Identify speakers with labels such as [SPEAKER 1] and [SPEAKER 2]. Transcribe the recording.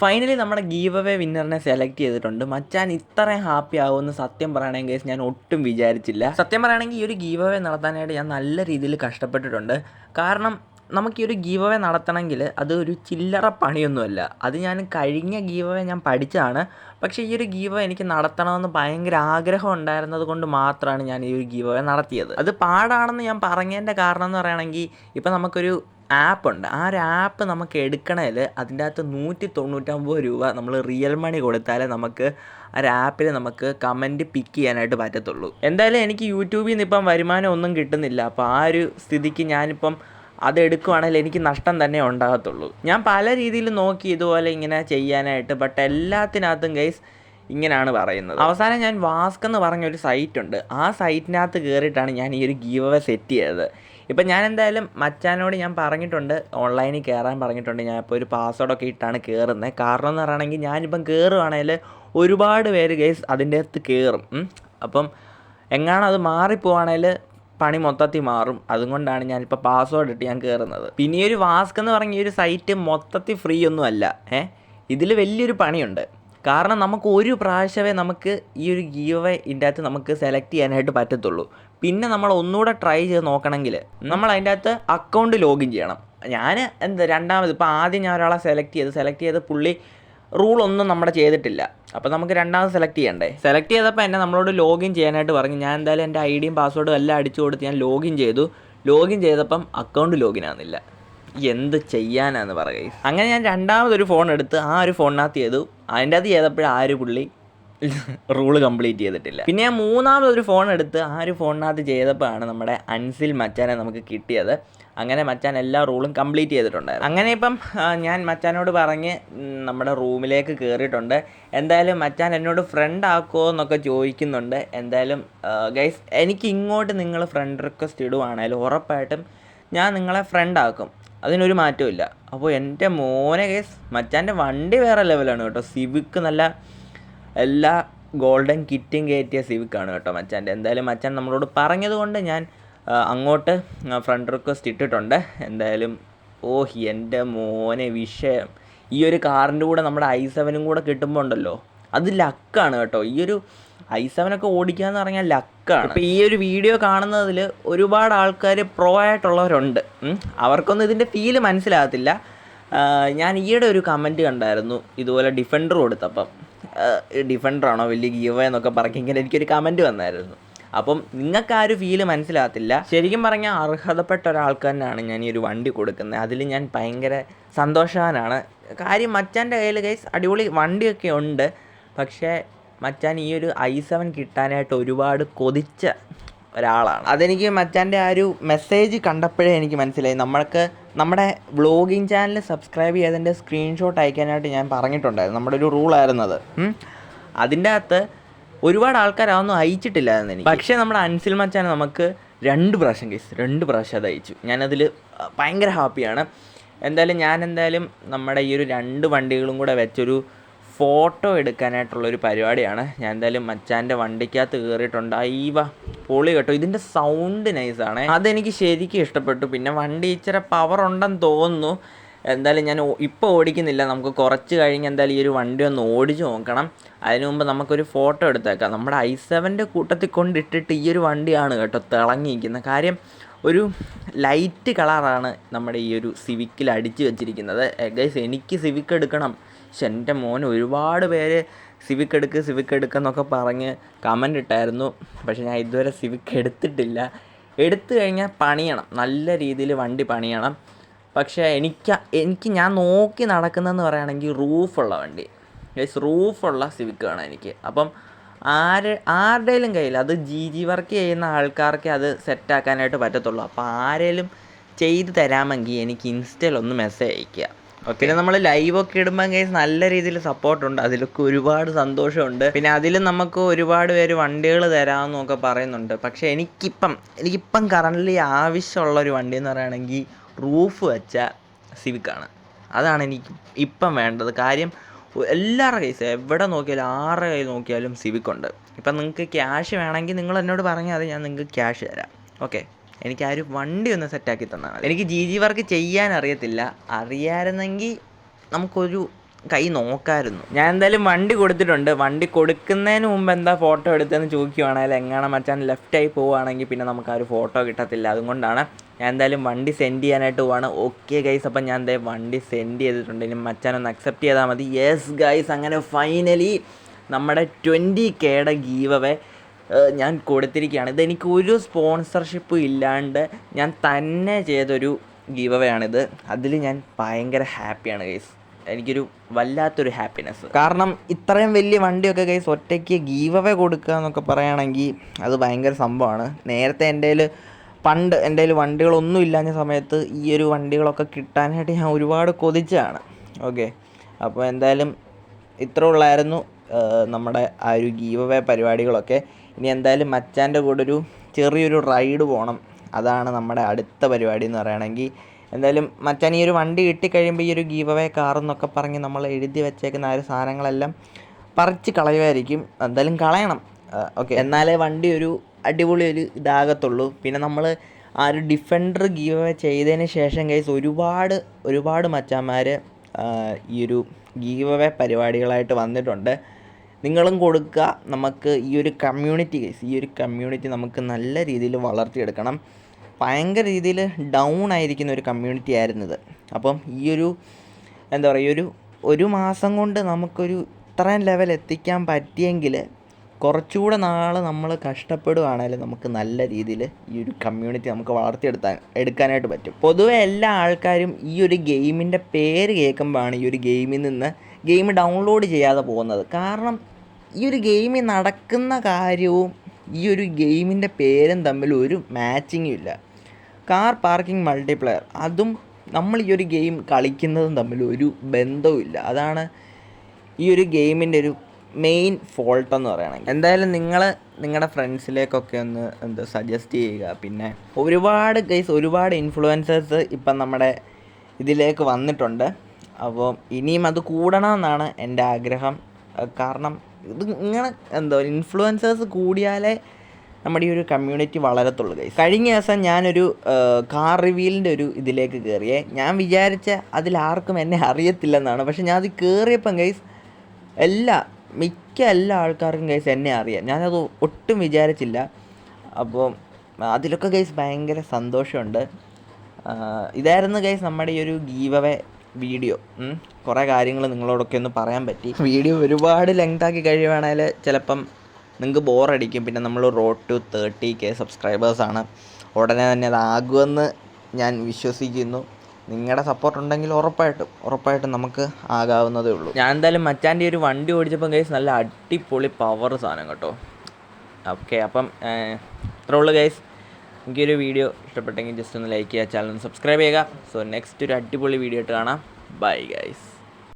[SPEAKER 1] Finally നമ്മുടെ give away വിന്നറിനെ select ചെയ്തിട്ടുണ്ട്. മച്ചാൻ ഇത്രയും ഹാപ്പി ആവുമെന്ന് സത്യം പറയണമെങ്കിൽ ഞാൻ ഒട്ടും വിചാരിച്ചില്ല. സത്യം പറയുകയാണെങ്കിൽ ഈ ഒരു ഗീവ് അവേ നടത്താനായിട്ട് ഞാൻ നല്ല രീതിയിൽ കഷ്ടപ്പെട്ടിട്ടുണ്ട്. കാരണം നമുക്ക് ഈ ഒരു ഗീവ് അവേ നടത്തണമെങ്കിൽ അത് ഒരു ചില്ലറ പണിയൊന്നുമല്ല. അത് ഞാൻ കഴിഞ്ഞ ഗീവ് അവേ ഞാൻ പഠിച്ചതാണ്. പക്ഷേ ഈ ഒരു ഗീവ് എനിക്ക് നടത്തണമെന്ന് ഭയങ്കര ആഗ്രഹം ഉണ്ടായിരുന്നത് കൊണ്ട് മാത്രമാണ് ഞാൻ ഈ ഒരു ഗീവ് അവേ നടത്തിയത്. അത് പാടാണെന്ന് ഞാൻ പറഞ്ഞതിന്റെ കാരണം എന്ന് പറയുകയാണെങ്കിൽ ഇപ്പം നമുക്കൊരു ആപ്പ് ഉണ്ട് ആ ഒരു ആപ്പ് നമുക്ക് എടുക്കണേൽ അതിന്റെ അകത്ത് നൂറ്റി തൊണ്ണൂറ്റൊമ്പത് രൂപ നമ്മൾ റിയൽ മണി കൊടുത്താലേ നമുക്ക് ആ ഒരു ആപ്പിൽ നമുക്ക് കമന്റ് പിക്ക് ചെയ്യാനായിട്ട് പറ്റത്തുള്ളൂ. എന്തായാലും എനിക്ക് യൂട്യൂബിൽ നിന്ന് ഇപ്പം വരുമാനം ഒന്നും കിട്ടുന്നില്ല. അപ്പോൾ ആ ഒരു സ്ഥിതിക്ക് ഞാനിപ്പം അത് എടുക്കുവാണെങ്കിൽ എനിക്ക് നഷ്ടം തന്നെ ഉണ്ടാകത്തുള്ളൂ. ഞാൻ പല രീതിയിൽ നോക്കി ഇതുപോലെ ഇങ്ങനെ ചെയ്യാനായിട്ട് ബട്ട് എല്ലാത്തിനകത്തും ഗൈസ് ഇങ്ങനെയാണ് പറയുന്നത്. അവസാനം ഞാൻ വാസ്ക് എന്ന് പറഞ്ഞ ഒരു സൈറ്റ് ഉണ്ട്. ആ സൈറ്റിനകത്ത് കയറിയിട്ടാണ് ഞാൻ ഈ ഒരു ഗീവ് സെറ്റ് ചെയ്തത്. ഇപ്പം ഞാൻ എന്തായാലും മച്ചാനോട് ഞാൻ പറഞ്ഞിട്ടുണ്ട് ഓൺലൈനിൽ കയറാൻ പറഞ്ഞിട്ടുണ്ട്. ഞാൻ ഇപ്പോൾ ഒരു പാസ്വേഡൊക്കെ ഇട്ടാണ് കയറുന്നത് കാരണം എന്ന് പറയുകയാണെങ്കിൽ ഞാനിപ്പം കയറുവാണെങ്കിൽ ഒരുപാട് പേര് കേസ് അതിന്റെ അകത്ത് കയറും. അപ്പം എങ്ങാനും അത് പണി മൊത്തത്തിൽ മാറും. അതുകൊണ്ടാണ് ഞാനിപ്പോൾ പാസ്വേഡ് ഇട്ട് ഞാൻ കയറുന്നത്. പിന്നെ ഈ ഒരു വാസ്ക് എന്ന് പറഞ്ഞ ഈ ഒരു സൈറ്റ് മൊത്തത്തിൽ ഫ്രീ ഒന്നും അല്ല ഏഹ് ഇതിൽ വലിയൊരു പണിയുണ്ട്. കാരണം നമുക്ക് ഒരു പ്രാവശ്യമേ നമുക്ക് ഈ ഒരു ഗീവ് ഇതിന്റെ അകത്ത് നമുക്ക് സെലക്ട് ചെയ്യാനായിട്ട് പറ്റത്തുള്ളൂ. പിന്നെ നമ്മൾ ഒന്നുകൂടെ ട്രൈ ചെയ്ത് നോക്കണമെങ്കിൽ നമ്മൾ അതിന്റെ അകത്ത് അക്കൗണ്ട് ലോഗിൻ ചെയ്യണം. ഞാൻ എന്താ രണ്ടാമത് ഇപ്പോൾ ആദ്യം ഞാൻ ഒരാളെ സെലക്ട് ചെയ്ത് സെലക്ട് ചെയ്ത് പുള്ളി റൂൾ ഒന്നും നമ്മുടെ ചെയ്തിട്ടില്ല. അപ്പോൾ നമുക്ക് രണ്ടാമത് സെലക്ട് ചെയ്യണ്ടേ? സെലക്ട് ചെയ്തപ്പോൾ എന്നെ നമ്മളോട് ലോഗിൻ ചെയ്യാനായിട്ട് പറഞ്ഞു. ഞാൻ എന്തായാലും എന്റെ ഐ ഡിയും പാസ്വേഡും എല്ലാം അടിച്ചു കൊടുത്ത് ഞാൻ ലോഗിൻ ചെയ്തു. ലോഗിൻ ചെയ്തപ്പം അക്കൗണ്ട് ലോഗിൻ ആകുന്നില്ല എന്ത് ചെയ്യാനാന്ന് പറയുക അങ്ങനെ ഞാൻ രണ്ടാമതൊരു ഫോൺ എടുത്ത് ആ ഒരു ഫോണിനകത്ത് ചെയ്തു. അതിന്റെ അത് ചെയ്തപ്പോഴും ആ ഒരു പുള്ളി റൂൾ കംപ്ലീറ്റ് ചെയ്തിട്ടില്ല. പിന്നെ ഞാൻ മൂന്നാമതൊരു ഫോൺ എടുത്ത് ആ ഒരു ഫോണിനകത്ത് ചെയ്തപ്പോഴാണ് നമ്മുടെ അൻസിൽ മച്ചാനെ നമുക്ക് കിട്ടിയത്. അങ്ങനെ മച്ചാൻ എല്ലാ റൂളും കംപ്ലീറ്റ് ചെയ്തിട്ടുണ്ടായിരുന്നു. അങ്ങനെ ഇപ്പം ഞാൻ മച്ചാനോട് പറഞ്ഞ് നമ്മുടെ റൂമിലേക്ക് കയറിയിട്ടുണ്ട് എന്തായാലും മച്ചാൻ എന്നോട് ഫ്രണ്ട് ആക്കുമോ എന്നൊക്കെ ചോദിക്കുന്നുണ്ട്. എന്തായാലും ഗൈസ് എനിക്ക് ഇങ്ങോട്ട് നിങ്ങൾ ഫ്രണ്ട് റിക്വസ്റ്റ് ഇടുവാണേലും ഉറപ്പായിട്ടും ഞാൻ നിങ്ങളെ ഫ്രണ്ട് ആക്കും. അതിനൊരു മാറ്റവും ഇല്ല അപ്പോൾ എന്റെ മോനെ കേസ് മച്ചാന്റെ വണ്ടി വേറെ ലെവലാണ് കേട്ടോ. സിവിക്ക് നല്ല എല്ലാ ഗോൾഡൻ കിറ്റും കയറ്റിയ സിവിക്കാണ് കേട്ടോ മച്ചാന്റെ. എന്തായാലും മച്ചാൻ നമ്മളോട് പറഞ്ഞതുകൊണ്ട് ഞാൻ അങ്ങോട്ട് ഫ്രണ്ട് റിക്വസ്റ്റ് ഇട്ടിട്ടുണ്ട്. എന്തായാലും ഓഹ് എന്റെ മോനെ വിഷയം. ഈ ഒരു കാറിന്റെ കൂടെ നമ്മുടെ ഐ സെവനും കൂടെ കിട്ടുമ്പോൾ ഉണ്ടല്ലോ. അത് ലക്കാണ് കേട്ടോ. ഈ ഒരു ഐ സെവനൊക്കെ ഓടിക്കുക എന്ന് പറഞ്ഞാൽ ലക്കാണ്. ഇപ്പോൾ ഈ ഒരു വീഡിയോ കാണുന്നതിൽ ഒരുപാട് ആൾക്കാർ പ്രോ ആയിട്ടുള്ളവരുണ്ട്. അവർക്കൊന്നും ഇതിന്റെ ഫീൽ മനസ്സിലാകത്തില്ല. ഞാൻ ഈയിടെ ഒരു കമന്റ് കണ്ടായിരുന്നു. ഇതുപോലെ ഡിഫൻഡർ കൊടുത്തപ്പം. ഡിഫൻഡറാണോ വലിയ ഗീവ എന്നൊക്കെ പറഞ്ഞെങ്കിൽ എനിക്കൊരു കമന്റ് വന്നായിരുന്നു. അപ്പം നിങ്ങൾക്ക് ആ ഒരു ഫീൽ മനസ്സിലാകത്തില്ല. ശരിക്കും പറഞ്ഞാൽ അർഹതപ്പെട്ട ഒരാൾക്ക് തന്നെയാണ് ഞാൻ ഈ ഒരു വണ്ടി കൊടുക്കുന്നത്. അതിൽ ഞാൻ ഭയങ്കര സന്തോഷവാനാണ്. കാര്യം മച്ചാന്റെ കയ്യിൽ കൈസ് അടിപൊളി വണ്ടിയൊക്കെ ഉണ്ട്. പക്ഷേ മച്ചാൻ ഈ ഒരു ഐ സെവൻ കിട്ടാനായിട്ട് ഒരുപാട് കൊതിച്ച ഒരാളാണ്. അതെനിക്ക് മച്ചാന്റെ ആ ഒരു മെസ്സേജ് കണ്ടപ്പോഴേ എനിക്ക് മനസ്സിലായി. നമ്മൾക്ക് നമ്മുടെ വ്ളോഗിങ് ചാനൽ സബ്സ്ക്രൈബ് ചെയ്തതിന്റെ സ്ക്രീൻഷോട്ട് അയക്കാനായിട്ട് ഞാൻ പറഞ്ഞിട്ടുണ്ടായിരുന്നു. നമ്മുടെ ഒരു റൂളായിരുന്നു അത്. അതിന്റെ അകത്ത് ഒരുപാട് ആൾക്കാർ അതൊന്നും അയച്ചിട്ടില്ലായിരുന്നു എനിക്ക്. പക്ഷേ നമ്മുടെ അൻസിൽ മച്ചാൻ നമുക്ക് രണ്ട് പ്രാവശ്യം കേസ് രണ്ട് പ്രാവശ്യം അത് അയച്ചു. ഞാനതിൽ ഭയങ്കര ഹാപ്പിയാണ് എന്തായാലും ഞാൻ എന്തായാലും നമ്മുടെ ഈ ഒരു രണ്ട് വണ്ടികളും കൂടെ വെച്ചൊരു ഫോട്ടോ എടുക്കാനായിട്ടുള്ളൊരു പരിപാടിയാണ്. ഞാൻ എന്തായാലും മച്ചാന്റെ വണ്ടിക്കകത്ത് കയറിയിട്ടുണ്ട് അയ്യവ പൊളി കേട്ടോ. ഇതിന്റെ സൗണ്ട് നൈസാണ് അതെനിക്ക് ശരിക്കും ഇഷ്ടപ്പെട്ടു. പിന്നെ വണ്ടി ഇച്ചിരി പവർ ഉണ്ടെന്ന് തോന്നുന്നു. എന്തായാലും ഞാൻ ഇപ്പോൾ ഓടിക്കുന്നില്ല. നമുക്ക് കുറച്ച് കഴിഞ്ഞ് എന്തായാലും ഈ ഒരു വണ്ടി ഒന്ന് ഓടിച്ച് നോക്കണം. അതിനു മുമ്പ് നമുക്കൊരു ഫോട്ടോ എടുത്തേക്കാം. നമ്മുടെ ഐ സെവന്റെ കൂട്ടത്തിൽ കൊണ്ടിട്ടിട്ട് ഈ ഒരു വണ്ടിയാണ് കേട്ടോ തിളങ്ങിയിരിക്കുന്നത്. കാര്യം ഒരു ലൈറ്റ് കളറാണ് നമ്മുടെ ഈ ഒരു സിവിക്കിൽ അടിച്ചു വെച്ചിരിക്കുന്നത്. ഗൈസ് എനിക്ക് സിവിക്ക് എടുക്കണം. പക്ഷെ എന്റെ മോൻ ഒരുപാട് പേര് സിവിക്ക് എടുക്ക് സിവിക്ക് എടുക്കുന്നൊക്കെ പറഞ്ഞ് കമന്റ് ഇട്ടായിരുന്നു. പക്ഷെ ഞാൻ ഇതുവരെ സിവിക്ക് എടുത്തിട്ടില്ല. എടുത്തു കഴിഞ്ഞാൽ പണിയണം. നല്ല രീതിയിൽ വണ്ടി പണിയണം. പക്ഷേ എനിക്ക് എനിക്ക് ഞാൻ നോക്കി നടക്കുന്നതെന്ന് പറയുകയാണെങ്കിൽ റൂഫുള്ള വണ്ടി. ഗൈസ് റൂഫുള്ള സിവിക്ക് വേണം എനിക്ക്. അപ്പം ആര് ആരുടെയും കയ്യിൽ അത് ജി ജി വർക്ക് ചെയ്യുന്ന ആൾക്കാർക്ക് അത് സെറ്റാക്കാനായിട്ട് പറ്റത്തുള്ളൂ. അപ്പോൾ ആരേലും ചെയ്തു തരാമെങ്കിൽ എനിക്ക് ഇൻസ്റ്റയിൽ ഒന്ന് മെസ്സേജ് അയയ്ക്കുക. പിന്നെ നമ്മൾ ലൈവ് ഒക്കെ ഇടുമ്പോൾ കേസ് നല്ല രീതിയിൽ സപ്പോർട്ടുണ്ട് അതിലൊക്കെ ഒരുപാട് സന്തോഷമുണ്ട്. പിന്നെ അതിൽ നമുക്ക് ഒരുപാട് പേര് വണ്ടികൾ തരാമെന്നൊക്കെ പറയുന്നുണ്ട്. പക്ഷെ എനിക്കിപ്പം എനിക്കിപ്പം കറന്റ് ആവശ്യമുള്ള ഒരു വണ്ടി എന്ന് പറയുകയാണെങ്കിൽ റൂഫ് വെച്ച സിവിക്കാണ് അതാണ് എനിക്ക് ഇപ്പം വേണ്ടത്. കാര്യം എല്ലാവരുടെ കേസ് എവിടെ നോക്കിയാലും ആരുടെ കയ്യിൽ നോക്കിയാലും സിവിക്കുണ്ട് ഇപ്പം നിങ്ങൾക്ക് ക്യാഷ് വേണമെങ്കിൽ നിങ്ങൾ എന്നോട് പറഞ്ഞാൽ അത് ഞാൻ നിങ്ങൾക്ക് ക്യാഷ് തരാം. ഓക്കെ എനിക്ക് ആ ഒരു വണ്ടി ഒന്ന് സെറ്റാക്കി തന്നാൽ മതി. എനിക്ക് ജി ജി വർക്ക് ചെയ്യാൻ അറിയത്തില്ല. അറിയാമായിരുന്നെങ്കിൽ നമുക്കൊരു കൈ നോക്കായിരുന്നു. ഞാൻ എന്തായാലും വണ്ടി കൊടുത്തിട്ടുണ്ട്. വണ്ടി കൊടുക്കുന്നതിന് മുമ്പ് എന്താ ഫോട്ടോ എടുത്തതെന്ന് ചോദിക്കുവാണെങ്കിൽ എങ്ങനെ മച്ചാൻ ലെഫ്റ്റായി പോവുകയാണെങ്കിൽ പിന്നെ നമുക്ക് ആ ഒരു ഫോട്ടോ കിട്ടത്തില്ല. അതുകൊണ്ടാണ് ഞാൻ എന്തായാലും വണ്ടി സെൻഡ് ചെയ്യാനായിട്ട് പോവാണ്. ഓക്കെ ഗൈസ് അപ്പം ഞാൻ എന്തായാലും വണ്ടി സെൻഡ് ചെയ്തിട്ടുണ്ട്. ഇനി മച്ചാൻ ഒന്ന് അക്സെപ്റ്റ് ചെയ്താൽ മതി. യെസ് ഗൈസ് അങ്ങനെ ഫൈനലി നമ്മുടെ ട്വന്റി കെയുടെ ഗീവ് അവേ ഞാൻ കൊടുത്തിരിക്കുകയാണ്. ഇതെനിക്ക് ഒരു സ്പോൺസർഷിപ്പും ഇല്ലാണ്ട് ഞാൻ തന്നെ ചെയ്തൊരു ഗീവ് അവേ ആണിത്. അതിൽ ഞാൻ ഭയങ്കര ഹാപ്പിയാണ് ഗൈസ് എനിക്കൊരു വല്ലാത്തൊരു ഹാപ്പിനെസ് കാരണം ഇത്രയും വലിയ വണ്ടിയൊക്കെ ഗൈസ് ഒറ്റയ്ക്ക് ഗീവ് അവേ കൊടുക്കുക എന്നൊക്കെ പറയുകയാണെങ്കിൽ അത് ഭയങ്കര സംഭവമാണ്. നേരത്തെ എന്റെ പണ്ട് എന്റെ കയ്യിൽ വണ്ടികളൊന്നും ഇല്ലാഞ്ഞ സമയത്ത് ഈ ഒരു വണ്ടികളൊക്കെ കിട്ടാനായിട്ട് ഞാൻ ഒരുപാട് കൊതിച്ചാണ് ഓക്കെ അപ്പോൾ എന്തായാലും ഇത്ര ഉള്ളായിരുന്നു നമ്മുടെ ആ ഒരു ഗീവ് അവേ പരിപാടികളൊക്കെ. ഇനി എന്തായാലും മച്ചാന്റെ കൂടെ ഒരു ചെറിയൊരു റൈഡ് പോകണം അതാണ് നമ്മുടെ അടുത്ത പരിപാടി എന്ന് പറയുകയാണെങ്കിൽ. എന്തായാലും മച്ചാൻ ഈ ഒരു വണ്ടി കിട്ടിക്കഴിയുമ്പോൾ ഈ ഒരു ഗീവ് അവേ കാർ പറഞ്ഞ് നമ്മൾ എഴുതി വെച്ചേക്കുന്ന ആ ഒരു സാധനങ്ങളെല്ലാം പറിച്ച് കളയുമായിരിക്കും. എന്തായാലും കളയണം. ഓക്കെ. എന്നാലേ വണ്ടി ഒരു അടിപൊളി ഒരു ഇതാകത്തുള്ളൂ. പിന്നെ നമ്മൾ ആ ഒരു ഡിഫൻഡർ ഗീവ് അവേ ചെയ്തതിന് ശേഷം കേസ് ഒരുപാട് ഒരുപാട് മച്ചാന്മാർ ഈ ഒരു ഗീവ് അവേ പരിപാടികളായിട്ട് വന്നിട്ടുണ്ട്. നിങ്ങളും കൊടുക്കുക. നമുക്ക് ഈ ഒരു കമ്മ്യൂണിറ്റി കേസ് ഈ ഒരു കമ്മ്യൂണിറ്റി നമുക്ക് നല്ല രീതിയിൽ വളർത്തിയെടുക്കണം. ഭയങ്കര രീതിയിൽ ഡൗൺ ആയിരിക്കുന്ന ഒരു കമ്മ്യൂണിറ്റി ആയിരുന്നു ഇത്. അപ്പം ഈ ഒരു എന്താ പറയുക ഒരു ഒരു മാസം കൊണ്ട് നമുക്കൊരു ഇത്രയും ലെവൽ എത്തിക്കാൻ പറ്റിയെങ്കിൽ കുറച്ചുകൂടെ നാൾ നമ്മൾ കഷ്ടപ്പെടുകയാണെങ്കിൽ നമുക്ക് നല്ല രീതിയിൽ ഈ ഒരു കമ്മ്യൂണിറ്റി നമുക്ക് വളർത്തിയെടുത്താൻ എടുക്കാനായിട്ട് പറ്റും. പൊതുവെ എല്ലാ ആൾക്കാരും ഈ ഒരു ഗെയിമിന്റെ പേര് കേൾക്കുമ്പോഴാണ് ഈ ഒരു ഗെയിമിൽ നിന്ന് ഗെയിം ഡൗൺലോഡ് ചെയ്യാതെ പോകുന്നത്. കാരണം ഈ ഒരു ഗെയിമിൽ നടക്കുന്ന കാര്യവും ഈ ഒരു ഗെയിമിന്റെ പേരും തമ്മിൽ ഒരു മാച്ചിങ്ങും ഇല്ല. Car parking multiplayer. അതും നമ്മൾ ഈ ഒരു ഗെയിം കളിക്കുന്നതും തമ്മിൽ ഒരു ബന്ധവുമില്ല അതാണ് ഈ ഒരു ഗെയിമിന്റെ ഒരു മെയിൻ ഫോൾട്ട് എന്ന് പറയുകയാണെങ്കിൽ എന്തായാലും നിങ്ങൾ നിങ്ങളുടെ ഫ്രണ്ട്സിലേക്കൊക്കെ ഒന്ന് എന്താ സജസ്റ്റ് ചെയ്യുക. പിന്നെ ഒരുപാട് കേസ് ഒരുപാട് ഇൻഫ്ലുവൻസേഴ്സ് ഇപ്പം നമ്മുടെ ഇതിലേക്ക് വന്നിട്ടുണ്ട്. അപ്പോൾ ഇനിയും അത് കൂടണമെന്നാണ് എന്റെ ആഗ്രഹം. കാരണം ഇത് ഇങ്ങനെ എന്തോ ഇൻഫ്ലുവൻസേഴ്സ് കൂടിയാലേ നമ്മുടെ ഈ ഒരു കമ്മ്യൂണിറ്റി വളരത്തുള്ളൂ കഴിഞ്ഞ ദിവസം ഞാനൊരു കാർ റിവീലിന്റെ ഒരു ഇതിലേക്ക് കയറിയേ ഞാൻ വിചാരിച്ച അതിലാർക്കും എന്നെ അറിയത്തില്ലെന്നാണ്. പക്ഷെ ഞാൻ കയറിയപ്പം ഗൈസ് എല്ലാ മിക്ക എല്ലാ ആൾക്കാർക്കും ഗൈസ് എന്നെ അറിയാം. ഞാനത് ഒട്ടും വിചാരിച്ചില്ല. അപ്പോൾ അതിലൊക്കെ ഗൈസ് ഭയങ്കര സന്തോഷമുണ്ട്. ഇതായിരുന്നു ഗൈസ് നമ്മുടെ ഈ ഒരു ഗീവവേ വീഡിയോ. കുറേ കാര്യങ്ങൾ നിങ്ങളോടൊക്കെ ഒന്ന് പറയാൻ പറ്റി. വീഡിയോ ഒരുപാട് ലെങ്ത് ആക്കി കഴിയുവാണെങ്കിൽ ചിലപ്പം നിങ്ങൾക്ക് ബോറടിക്കും പിന്നെ നമ്മൾ റോഡ് ടു തേർട്ടി കെ സബ്സ്ക്രൈബേഴ്സാണ് ഉടനെ തന്നെ അതാകുമെന്ന് ഞാൻ വിശ്വസിക്കുന്നു. നിങ്ങളുടെ സപ്പോർട്ട് ഉണ്ടെങ്കിൽ ഉറപ്പായിട്ടും ഉറപ്പായിട്ടും നമുക്ക് ആകാവുന്നതേ ഉള്ളൂ. ഞാൻ എന്തായാലും മച്ചാന്റെ ഒരു വണ്ടി ഓടിച്ചപ്പം ഗൈസ് നല്ല അടിപൊളി പവർ സാധനം കേട്ടോ. ഓക്കെ അപ്പം ഇത്രേ ഉള്ളൂ ഗൈസ് എനിക്കൊരു വീഡിയോ ഇഷ്ടപ്പെട്ടെങ്കിൽ ജസ്റ്റ് ഒന്ന് ലൈക്ക് ചെയ്യുക ചാനൽ ഒന്ന് സബ്സ്ക്രൈബ് ചെയ്യുക. സോ നെക്സ്റ്റ് ഒരു അടിപൊളി വീഡിയോ ആയിട്ട് കാണാം. Bye guys